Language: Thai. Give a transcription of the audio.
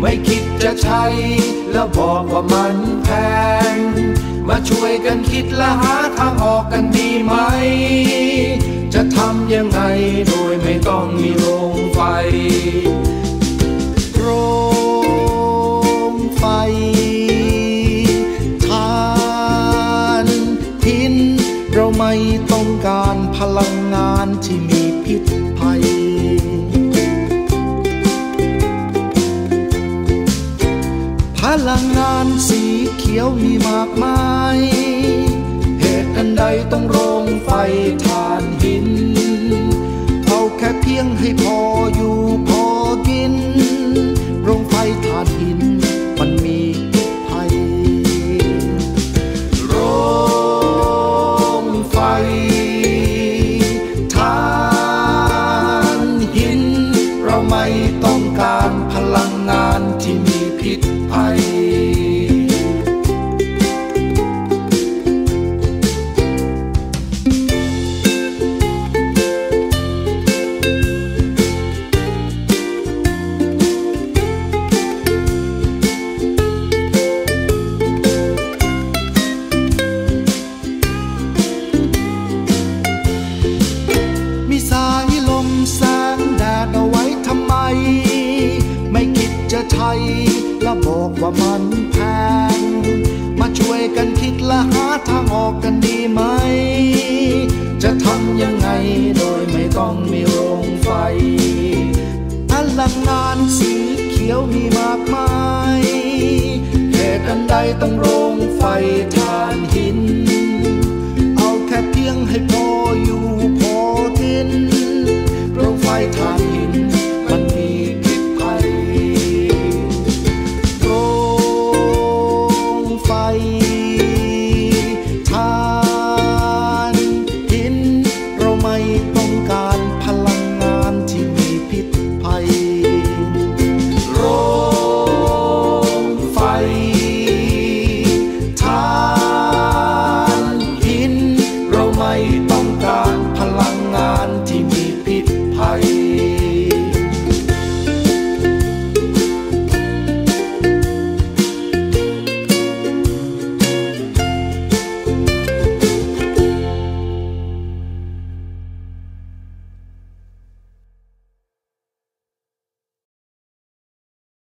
ไม่คิดจะใช้ แล้วบอกว่ามันแพง มาช่วยกันคิดและหาทางออกกันดีไหม จะทำยังไงโดยไม่ต้องมีโรงไฟ โรงไฟทานหินเราไม่ต้องการพลังงานที่มี ขียวมีมากมาย เหตุอันใดต้องโรงไฟทานหิน เอาแค่เพียงให้พออยู่พอกิน โรงไฟทานหินมันมีพิษภัย โรงไฟทานหิน เราไม่ต้องการพลังงานที่มีพิษภัย แล้วบอกว่ามันแพง มาช่วยกันคิดและหาทางออกกันดีไหม จะทำยังไงโดยไม่ต้องมีโรงไฟพลังงานสีเขียวมีมากมายเหตุอันใดต้องโรงไฟทานหิน